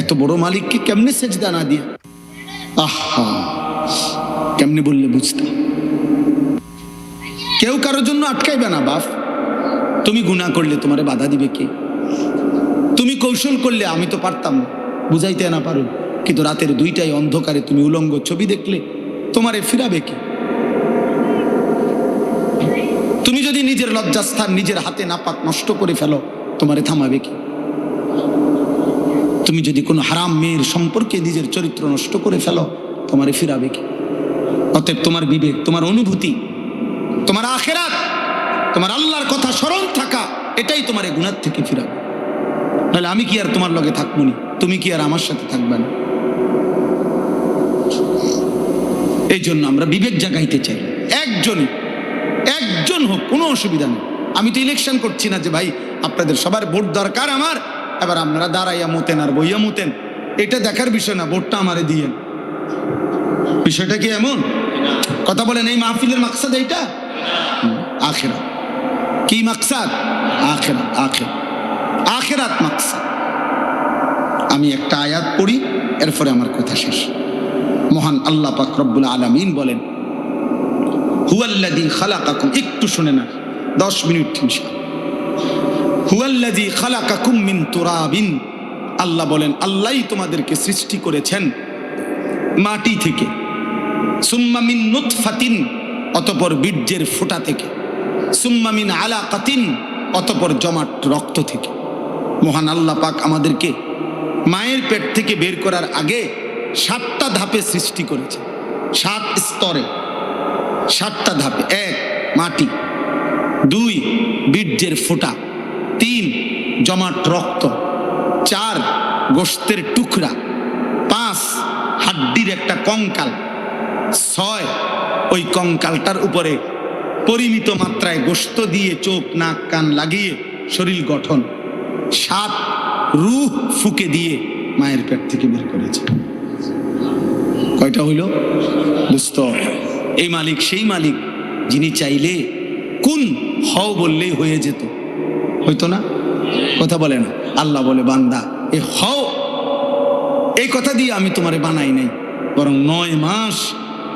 এত বড় মালিককে কেমনে সেজদা না দিয়ে? আহা, কেমনে বললে বুঝতে কেউ কারোর জন্য আটকাইবে না, বাপ। তুমি গুণা করলে তোমারে বাধা দিবে কে? তুমি কৌশল করলে আমি তো পারতাম। বুঝাইতে না পারো, কিন্তু রাতের দুইটাই অন্ধকারে তুমি উলঙ্গ ছবি দেখলে তোমারে ফিরাবে কে? তুমি যদি নিজের লজ্জাস্থান নিজের হাতে নাপাক নষ্ট করে ফেলো, তোমারে থামাবে কি? তুমি যদি কোনো হারাম মেয়ের সম্পর্কে নিজের চরিত্র নষ্ট করে ফেলো, তোমারে ফিরাবে কি? অতএব তোমার বিবেক, তোমার অনুভূতি, তোমার আখেরাত, তোমার আল্লাহর কথা স্মরণ থাকা, এটাই তোমার গুণার থেকে ফিরাবে। নাহলে আমি কি আর তোমার লগে থাকব নি? তুমি কি আর আমার সাথে থাকবে না? এই জন্য আমরা বিবেক জাগাইতে চাই। একজনই একজন হোক, কোনো অসুবিধা নেই। আমি তো ইলেকশন করছি না যে, ভাই, আপনাদের সবার ভোট দরকার আমার এবার আপনারা দাঁড়াইয়া মতেন আর বইয়া মতেন। এটা দেখার বিষয় না, ভোটটা আমারে দিয়েন বিষয়টা কি এমন? কথা বলেন, এই মাহফিলের মাকসাদ এইটা? আখেরা কি মাকসাদ? আখেরা আখের আখেরাত মাকসাদ। আমি একটা আয়াত পড়ি, এরপরে আমার কথা শেষ। মহান আল্লাহ পাক রব্বুল আলামিন বলেন, হুয়াল্লাযী খালাকাকুম, একটু শুনে না দশ মিনিট ইনশাআল্লাহ। হুয়াল্লাযী খালাকাকুম মিন তুরাবিন। আল্লাহ বলেন, আল্লাহই তোমাদেরকে সৃষ্টি করেছেন মাটি থেকে। সুম্মা মিন নুতফাতিন, অতপর বীর্যের ফোঁটা থেকে। সুম্মা মিন আলাকাতিন, অতপর জমাট রক্ত থেকে। মহান আল্লাহ পাক আমাদেরকে মায়ের পেট থেকে বের করার আগে সাতটা ধাপে সৃষ্টি করেছে সাত স্তরে। সাতটা ধাপে। এক, মাটি। দুই, বীর্যের ফোঁটা। তিন জমাট রক্ত, চার গোস্তের টুকরা, পাঁচ হাড্ডির একটা কঙ্কাল, ছয় ওই কঙ্কালটার উপরে পরিমিত মাত্রায় গোস্ত দিয়ে চোখ, নাক, কান লাগিয়ে শরীর গঠন, সাত রুহ ফুকে দিয়ে মায়ের পেট থেকে বের করেছে। কয়টা হইল? বুঝত এই মালিক, সেই মালিক, যিনি চাইলে কোন হও বললেই হয়ে যেত। হইতো না? কথা বলে না আল্লাহ বলে, বান্দা, এ হও। এই কথা দিয়ে আমি তোমারে বানাই নাই। বরং নয় মাস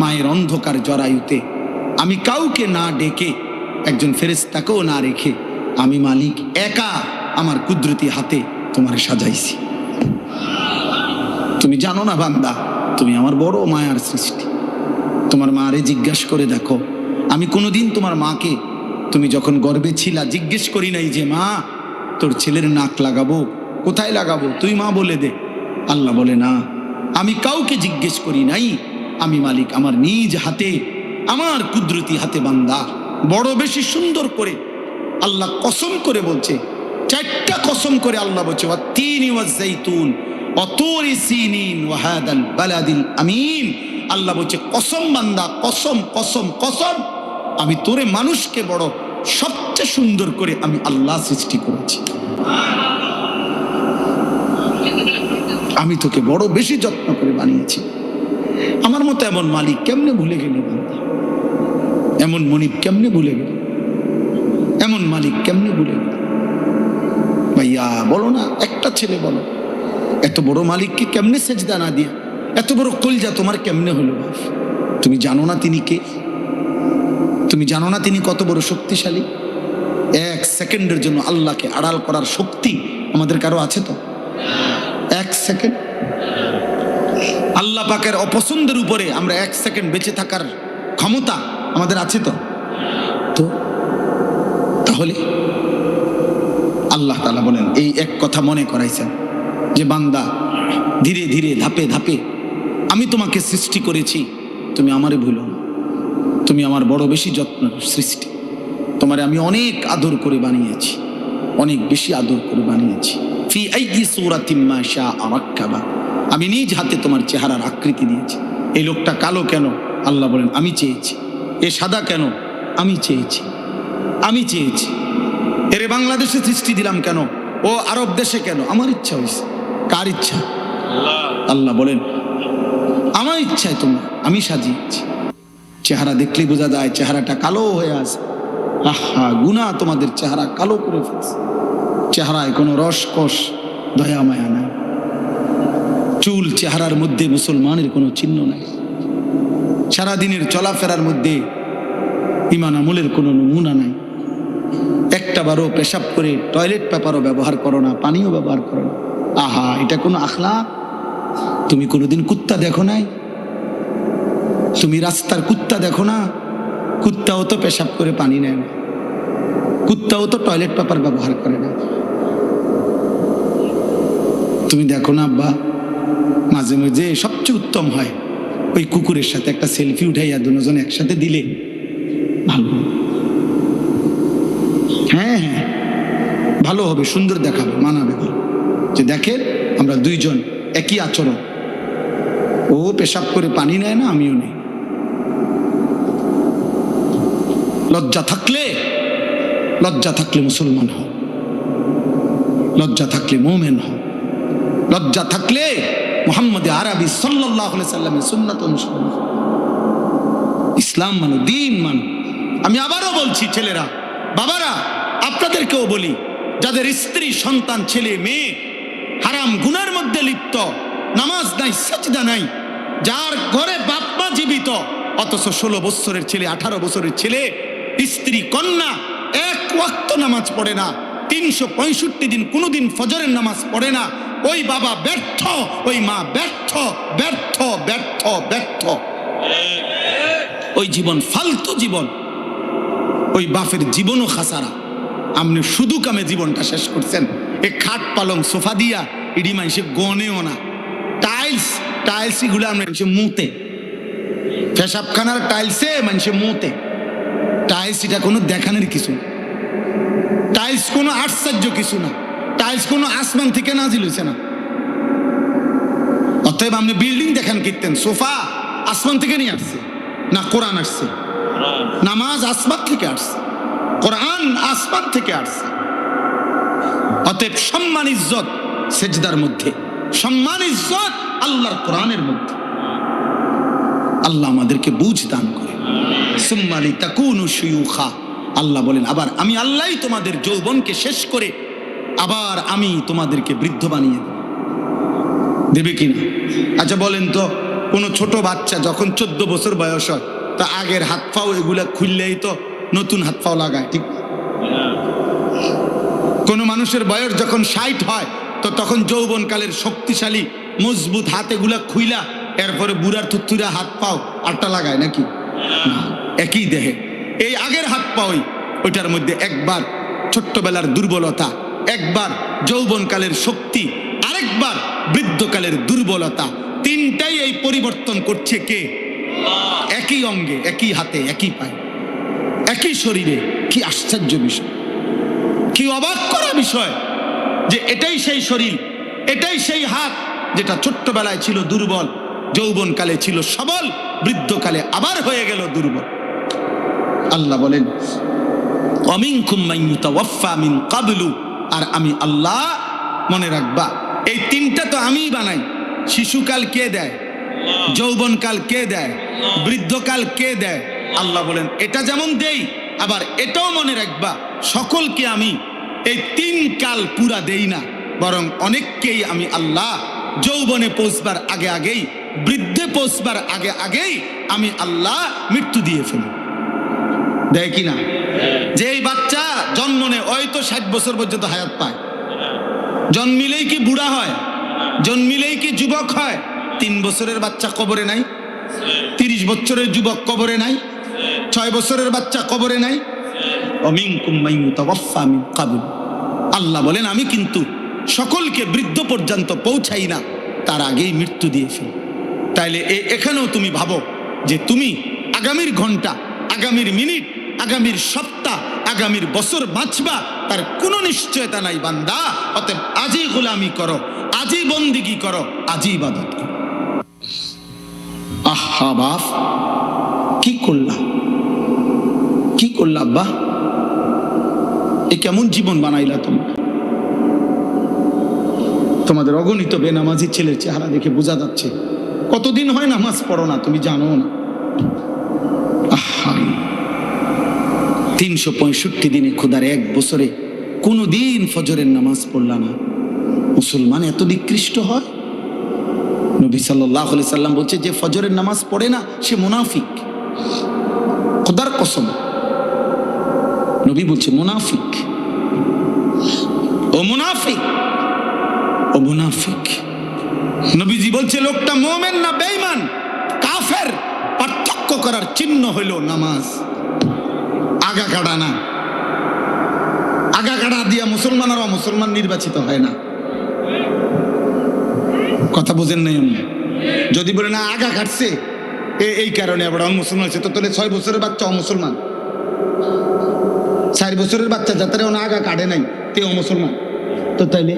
মায়ের অন্ধকার জরায়ুতে আমি কাউকে না ডেকে, একজন ফেরেস্তাকেও না রেখে আমি মালিক একা আমার কুদরতি হাতে তোমারে সাজাইছি। তুমি জানো না বান্দা, তুমি আমার বড় মায়ার সৃষ্টি। তোমার মারে জিজ্ঞাসা করে দেখো, আমি কোনোদিন তোমার মাকে তুমি যখন গর্বে ছিলা, জিজ্ঞেস করি নাই যে, মা, তোর ছেলের নাক লাগাবো? কোথায় লাগাবো? তুই মা বলে দে। আল্লাহ বলে, না, আমি কাউকে জিজ্ঞেস করি নাই। আমি মালিক আমার নিজ হাতে, আমার কুদরতি হাতে বান্দা। বড় বেশি সুন্দর করে আল্লাহ কসম করে বলছে, চারটা কসম করে আল্লাহ বলছে তিন আমিন। আল্লাহ বলছে, কসম বান্দা, কসম কসম কসম। আমি তোরে মানুষকে বড়, সবচেয়ে সুন্দর করে আমি আল্লাহ সৃষ্টি করেছি। আমি তোকে বড় বেশি যত্ন করে বানিয়েছি। আমার মতো এমন মালিক কেমনে ভুলে গেলি এমন মনিব কেমনে ভুলে গেলি? এমন মালিক কেমনে ভুলে গেল? ভাইয়া, বলো না, একটা ছেলে বলো। এত বড় মালিককে কেমনে সেজদা না দিয়া, এত বড় কলজা তোমার কেমনে হলো? তুমি জানো না তিনি কে? তুমি জানো না তিনি কত বড় শক্তিশালী? এক সেকেন্ডের জন্য আল্লাহকে আড়াল করার শক্তি আমাদের কারও আছে তো? এক সেকেন্ড। আল্লাহ পাকের অপছন্দের উপরে আমরা এক সেকেন্ড বেঁচে থাকার ক্ষমতা আমাদের আছে তো? তো, তাহলে আল্লাহ তালা বলেন, এই এক কথা মনে করাইছেন যে বান্দা, ধীরে ধীরে ধাপে ধাপে, আমি তোমাকে সৃষ্টি করেছি, তুমি আমারে ভুলো তুমি আমার বড় বেশি যত্ন সৃষ্টি। তোমারে আমি অনেক আদর করে বানিয়েছি। অনেক বেশি আদর করে বানিয়েছি। ফি আইয়ি সূরাতিম মা শাআ রাক্কাবা। আমি নিজ হাতে তোমার চেহারার আকৃতি দিয়েছি। এই লোকটা কালো কেন? আল্লাহ বলেন আমি চেয়েছি। এ সাদা কেন? আমি চেয়েছি। আমি চেয়েছি। এরে বাংলাদেশে সৃষ্টি দিলাম কেন? ও আরব দেশে কেন? আমার ইচ্ছা হয়েছে কার ইচ্ছা? আল্লাহ বলেন আমার ইচ্ছায় তোমরা আমি সাজিয়েছি। চেহারা দেখলেই বোঝা যায় চেহারাটা কালো হয়ে আছে। আহা গুনা তোমাদের চেহারা কালো করে ফেলছে। চেহারায় কোনো রসকস, দয়া, মায়া নাই। চুল চেহারার মধ্যে মুসলমানের কোনো চিহ্ন নাই। সারাদিনের চলাফেরার মধ্যে ইমান আমলের কোনো নমুনা নাই। একটা বারও পেশাব করে টয়লেট পেপারও ব্যবহার করো না, পানিও ব্যবহার করো না। আহা, এটা কোনো আখলা তুমি কোনোদিন কুত্তা দেখো নাই? তুমি রাস্তার কুত্তা দেখো না? কুত্তাও তো পেশাব করে পানি নেয় না। কুত্তাও তো টয়লেট পেপার ব্যবহার করে না। তুমি দেখো না আব্বা, মাঝে মাঝে সবচেয়ে উত্তম হয় ওই কুকুরের সাথে একটা সেলফি উঠাইয়া দুজন একসাথে দিলে। ভালো হ্যাঁ হ্যাঁ ভালো হবে, সুন্দর দেখাবে, মানাবে। ভালো যে দেখেন, আমরা দুইজন একই আচরণ। ও পেশাব করে পানি নেয় না, আমিও নেই। লজ্জা থাকলে লজ্জা থাকলে মুসলমান হও। লজ্জা থাকলে মোমেন হও। লজ্জা থাকলে মোহাম্মদ আরবি সাল্লাহ সাল্লামের অনুসরণ ইসলাম মানো, দিন মানো। আমি আবারও বলছি, ছেলেরা, বাবারা, আপনাদেরকেও বলি, যাদের স্ত্রী, সন্তান, ছেলে, মেয়ে হারাম গুনার মধ্যে লিপ্ত, নামাজ নাই, সাজদা নাই, যার ঘরে বাপ মা জীবিত, অথচ ষোলো বছরের ছেলে, আঠারো বছরের ছেলে স্ত্রী কন্যা, এক ওয়াক্ত নামাজ পড়ে না, তিনশো পঁয়ষট্টি দিন কোনোদিন ফজরের নামাজ পড়ে না। ওই বাবা ব্যর্থ, ওই মা ব্যর্থ ব্যর্থ ব্যর্থ ব্যর্থ। ওই জীবন ফালতু জীবন, ওই বাপের জীবনও খাসারা। আপনি শুধু কামে জীবনটা শেষ করছেন। এ খাট পালং সোফা দিয়া ইডি মানুষে গনেও না। টাইলস টাইলস এগুলো আমরা মুতে। পেশাবখানার টাইলসে মানুষে মুতে। টাইলস এটা কোনো দেখানোর কিছু না। টাইলস কোনো আশ্চর্য কিছু না। টাইলস কোনো আসমান থেকে নাজিল হয়েছে না। অতএব আপনি বিল্ডিং দেখান কীর্তেন। সোফা আসমান থেকে নিয়ে আসছে, না কোরআন আসছে। নামাজ আসমান থেকে আসছে, কোরআন আসমান থেকে আসছে। অতএব সম্মান ইজ্জত সেজদার মধ্যে, সম্মান ইজ্জত আল্লাহর কোরআনের মধ্যে। আল্লাহ আমাদেরকে বুঝ দান করে। সুম্মালি তাকুনু আল্লাহ বলেন আবার আমি আল্লাহই তোমাদের যৌবনকে শেষ করে আবার আমি তোমাদেরকে বৃদ্ধ বানিয়ে দেব। দেবে কিনা? আচ্ছা বলেন তো কোনো ছোট বাচ্চা যখন চোদ্দ বছর বয়স হয় তা আগের হাত পাও এগুলা খুললেই তো নতুন হাত পাও লাগায় ঠিক কোনো মানুষের বয়স যখন ষাট হয় তো তখন যৌবনকালের শক্তিশালী মজবুত হাত এগুলা খুইলা এরপরে বুড়ার থুত্তুরা হাত পাও আটটা লাগায় নাকি? না, একই দেহে। এই আগের হাত পাওই, ওইটার মধ্যে একবার ছোট্টবেলার দুর্বলতা, একবার যৌবনকালের শক্তি, আরেকবার বৃদ্ধকালের দুর্বলতা, তিনটাই এই পরিবর্তন করছে কে? একই অঙ্গে, একই হাতে, একই পায়ে। একই শরীরে, কি আশ্চর্য বিষয়। কি অবাক করা বিষয় যে এটাই সেই শরীর, এটাই সেই হাত যেটা ছোট্টবেলায় ছিল দুর্বল, যৌবনকালে ছিল সবল, বৃদ্ধকালে আবার হয়ে গেল দুর্বল। আল্লাহ বলেন মিন কাবলু। আর আমি আল্লাহ, মনে রাখবা, এই তিনটা তো আমিই বানাই। শিশুকাল কে দেয়? যৌবনকাল কে দেয়? বৃদ্ধকাল কে দেয়? আল্লাহ বলেন, এটা যেমন দেই, আবার এটাও মনে রাখবা, সকলকে আমি এই তিন কাল পুরা দেই না, বরং অনেককেই আমি আল্লাহ যৌবনে পৌঁছবার আগে আগেই, বৃদ্ধে পৌঁছবার আগে আগেই আমি আল্লাহ মৃত্যু দিয়ে ফেলি। দেয় কি না যে এই বাচ্চা জন্ম নেয়, ওই তো ষাট বছর পর্যন্ত হায়াত পায়। জন্মিলেই কি বুড়া হয়? জন্মিলেই কি যুবক হয়? তিন বছরের বাচ্চা কবরে নাই। তিরিশ বছরের যুবক কবরে নাই। ছয় বছরের বাচ্চা কবরে নাই। কাবুল। আল্লাহ বলেন, আমি কিন্তু সকলকে বৃদ্ধ পর্যন্ত পৌঁছাই না, তার আগেই মৃত্যু দিয়ে ফেলি। তাইলে এখানেও তুমি ভাবো যে তুমি আগামীর ঘণ্টা, আগামীর মিনিট আগামীর সপ্তাহ, আগামীর বছর বাঁচবা, তার কোনো নিশ্চয়তা নাই বান্দা। অতএব আজই গোলামি করো, আজই বন্দিগি করো, আজই ইবাদত করো। আহা বাপ, কি করলা? কি করলা আব্বা? এ কেমন জীবন বানাইলা তোমরা? তোমাদের অগণিত বেনামাজি ছেলের চেহারা দেখে বোঝা যাচ্ছে, কতদিন হয় নামাজ পড়ো না, তুমি জানো না আহা তিনশো পঁয়ষট্টি দিনে খোদার এক বছরে কোনো দিন ফজরের নামাজ পড়লা না। মুসলমান এত নিকৃষ্ট হয়? নবী সাল্লাহ আলি সাল্লাম বলছে, যে ফজরের নামাজ পড়ে না, সে মুনাফিক। খোদার কসম। নবী বলছে, মুনাফিক। ও মুনাফিক। ও মুনাফিক। নবীজি বলছে, লোকটা মোমেন না, বেঈমান। কাফের। পার্থক্য করার চিহ্ন হইল নামাজ। আগা কাটা না। আগা কাটা দিয়া মুসলমান আর মুসলমান নির্বাচিত হয় না। কথা বোঝেন নাই যদি বলে, না, আগা কাটছে। এই কারণে আবার মুসলমান হয়েছে। তো তাহলে ছয় বছরের বাচ্চা অমুসলমান? চার বছরের বাচ্চা যাতে ওনা আগা কাটে নাই, তে মুসলমান তো তাইলে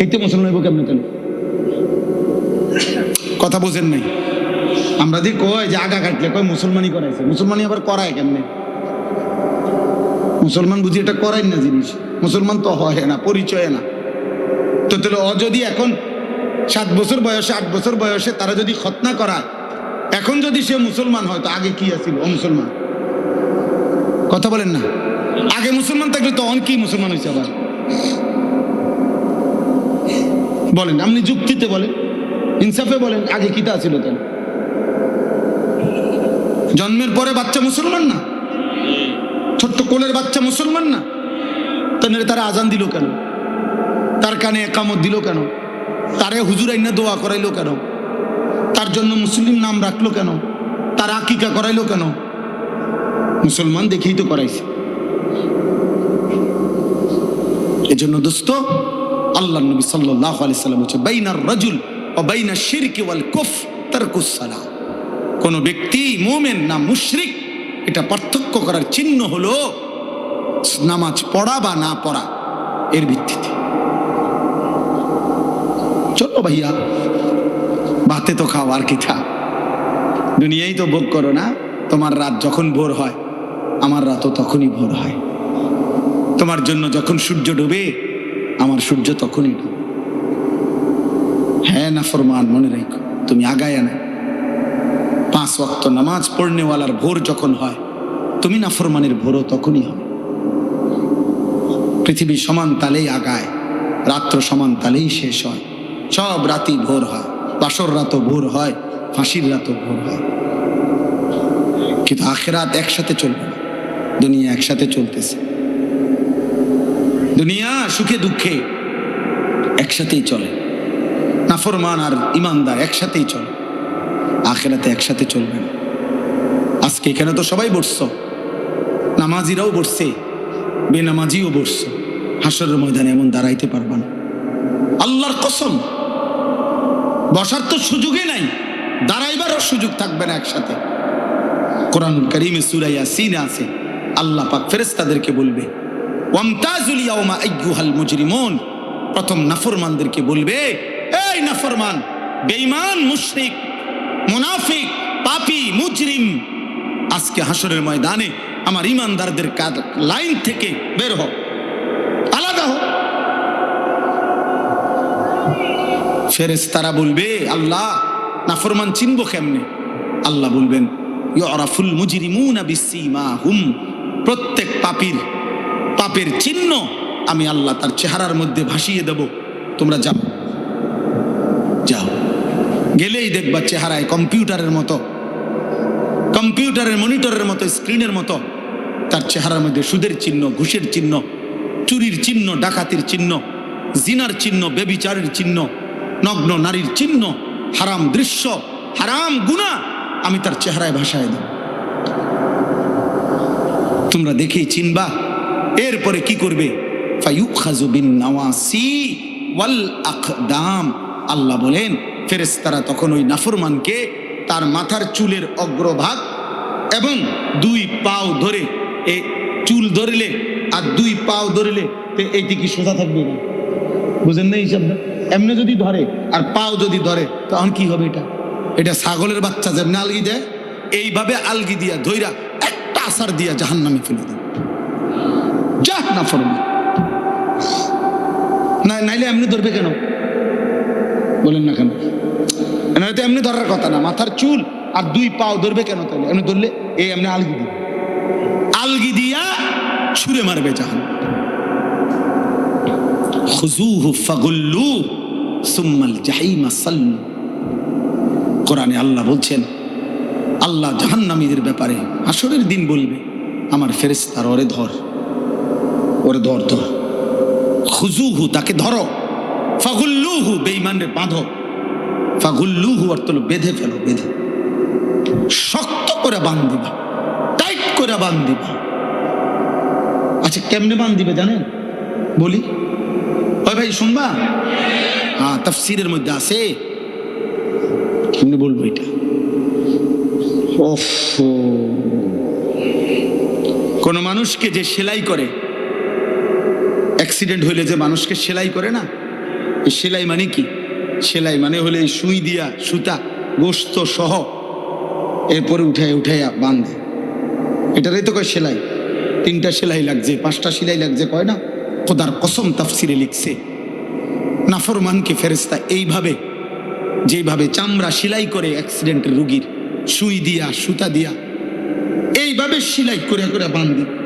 এইতে মুসলমান হইব কেমনে কেন কথা বোঝেন নাই? আমরা দি কয় যে আগা কাটলে কয় মুসলমানই করাইছে। মুসলমানই আবার করায় কেমনে? মুসলমান বুঝি এটা করাই না জিনিস। মুসলমান তো হয় না, পরিচয় না। তো তাহলে অ যদি এখন সাত বছর বয়সে, আট বছর বয়সে তারা যদি খতনা করায়, এখন যদি সে মুসলমান হয়, তো আগে কি আছিল? মুসলমান। কথা বলেন না। আগে মুসলমান থাকলে তো অন কি মুসলমান হয়েছে আবার? বলেন, আপনি যুক্তিতে বলেন, ইনসাফে বলেন, আগে কিতা ছিল তাহলে জন্মের পরে বাচ্চা মুসলমান না? ছোট্ট কোলের বাচ্চা মুসলমান না? তাহলে তারা আজান দিল কেন? তার কানে একামত দিল কেন? তারে হুজুর আইনা দোয়া করাইলো কেন? তার জন্য মুসলিম নাম রাখল কেন? তার আকিকা করাইলো কেন? মুসলমান দেখেই তো করাইছে। এজন্য দোস্ত, আল্লাহ নবী সাল্লাল্লাহু আলাইহি সাল্লাম হচ্ছে বাইনার রাজুল ও বাইনা শিরকি ওয়াল কুফ তারকুস সালাহ। কোন ব্যক্তি, মুমিন না মুশরিক এটা পার্থক্য করার চিহ্ন হলো নামাজ পড়া বা না পড়া এর ভিত্তিতে। চলো ভাইয়া, ভাতে তো খাও, আর কি খা দুনিয়াই তো ভোগ করো না, তোমার রাত যখন ভোর হয়, আমার রাতও তখনই ভোর হয়। তোমার জন্য যখন সূর্য ডুবে, আমার সূর্য তখনই ডুবে। হ্যাঁ না ফরমান, মনে রেখো, তুমি আগায় না পাঁচ ওয়াক্ত নামাজ পড়নেওয়ালার ভোর যখন হয়, তুমি না ফরমানের ভোরও তখনই হবে। পৃথিবী সমান তালেই আগায়, রাত্র সমান তালেই শেষ হয়। সব রাতই ভোর হয়, বাসর রাতও ভোর হয়, ফাঁসির রাতও ভোর হয়। কিন্তু আখেরাত একসাথে চলবে না, দুনিয়া একসাথে চলতেছে। দুনিয়া সুখে দুঃখে একসাথেই চলে, নাফরমান আর ইমানদার একসাথেই চলে। আখেরাতে একসাথে চলবেন। আজকে এখানে তো সবাই বসছ। নামাজিরাও বসছে। বেনামাজিও বসছে। হাসরের ময়দানে এমন দাঁড়াইতে পারবা না। আল্লাহর কসম, বসার তো সুযোগই নাই। দাঁড়াইবারও সুযোগ থাকবে না একসাথে। কোরআন করিমে সুরাইয়া সিনে আছে। আল্লাহ পাক ফেরেস্তাদেরকে বলবে প্রথম নাফরমানদেরকে বলবে, এই নাফরমান, বেঈমান, মুশরিক মুনাফিক, পাপী, মুজরিম। আজকে হাসরের ময়দানে আমার ইমানদারদের কাদ- লাইন থেকে বের হও। আলাদা হও। ফেরেশতারা বলবে, আল্লাহ, নাফরমান চিনবো কেমনে? আল্লাহ বলবেন ইয়রাফুল মুজরিমুনা বিসীমাহুম। প্রত্যেক পাপীর পাপের চিহ্ন আমি আল্লাহ তার চেহারার মধ্যে ভাসিয়ে দেব। তোমরা যাও। যাও। গেলেই দেখবা চেহারায় কম্পিউটারের মতো, কম্পিউটারের মনিটরের মতো, স্ক্রিনের মতো। তার চেহারার মধ্যে সুদের চিহ্ন, ঘুষের চিহ্ন, চুরির চিহ্ন, ডাকাতির চিহ্ন, জিনার চিহ্ন বেবিচারের চিহ্ন, নগ্ন নারীর চিহ্ন, হারাম দৃশ্য, হারাম গুণা আমি তার চেহারায় ভাষায় দেব। তোমরা দেখেই চিনবা, এরপরে কি করবে? ওয়াল আল্লাহ বলেন ফেরেশতারা তখন ওই নাফরমানকে তার মাথার চুলের অগ্রভাগ এবং দুই পাও ধরে এ চুল ধরলে আর দুই পাও ধরলে এইটি কি সোজা থাকবে না? বুঝেন না হিসাবটা? এমনি যদি ধরে আর পাও যদি ধরে, তখন কি হবে এটা? এটা ছাগলের বাচ্চা যেমনি আলগি দেয়, এইভাবে আলগি দিয়া ধইরা একটা আসার দিয়া জাহান নামে ফেলে দেয়। যা না ফরমা না, নাইলে এমনি ধরবে কেন? বলেন না কেন? না তো এমনি ধরার কথা না, মাথার চুল আর দুই পাও ধরবে কেন তাহলে? এমনি ধরলে এই এমনি আলগি দিবে। আলগি দিয়া ছুঁড়ে মারবে জাহান। খুজুহু ফাগুল্লু সুম্মাল জাহিমা সাল্লু। কোরআনে আল্লাহ বলছেন, আল্লাহ জাহান্নামীদের ব্যাপারে আসরের দিন বলবে, আমার ফেরেস্তার ওরে ধর ওরে ধর ধর। খুজুহু তাকে ধরো, ফাগুল্লুহু বেঈমানের বাঁধো। ফাগুল্লুহু অর্থ হলো বেঁধে ফেলো, বেঁধে। শক্ত করে বাঁধ দিবা টাইট করে বাঁধ দিবা আচ্ছা কেমনে বাঁধ দিবে জানেন? বলি। ওই ভাই, শুনবা? হ্যাঁ তাফসিরের মধ্যে আছে। কেমনে বলব এটা? কোন মানুষকে যে সেলাই করে, অ্যাক্সিডেন্ট হইলে যে মানুষকে সেলাই করে না? সেলাই মানে কি? সেলাই মানে হলে সুই দিয়া সুতা, গোস্ত সহ এরপরে উঠায়, উঠাইয়া বাঁধে। এটারই তো কয় সেলাই। তিনটা সেলাই লাগছে, পাঁচটা সেলাই লাগছে, কয় না? খোদার কসম তাফসিরে লিখছে। নাফরমানকে ফেরেস্তা এইভাবে, যেভাবে চামড়া সেলাই করে অ্যাক্সিডেন্টের রুগীর সুই দিয়া, সুতা দিয়া, এইভাবে সেলাই করে করে বাঁধে।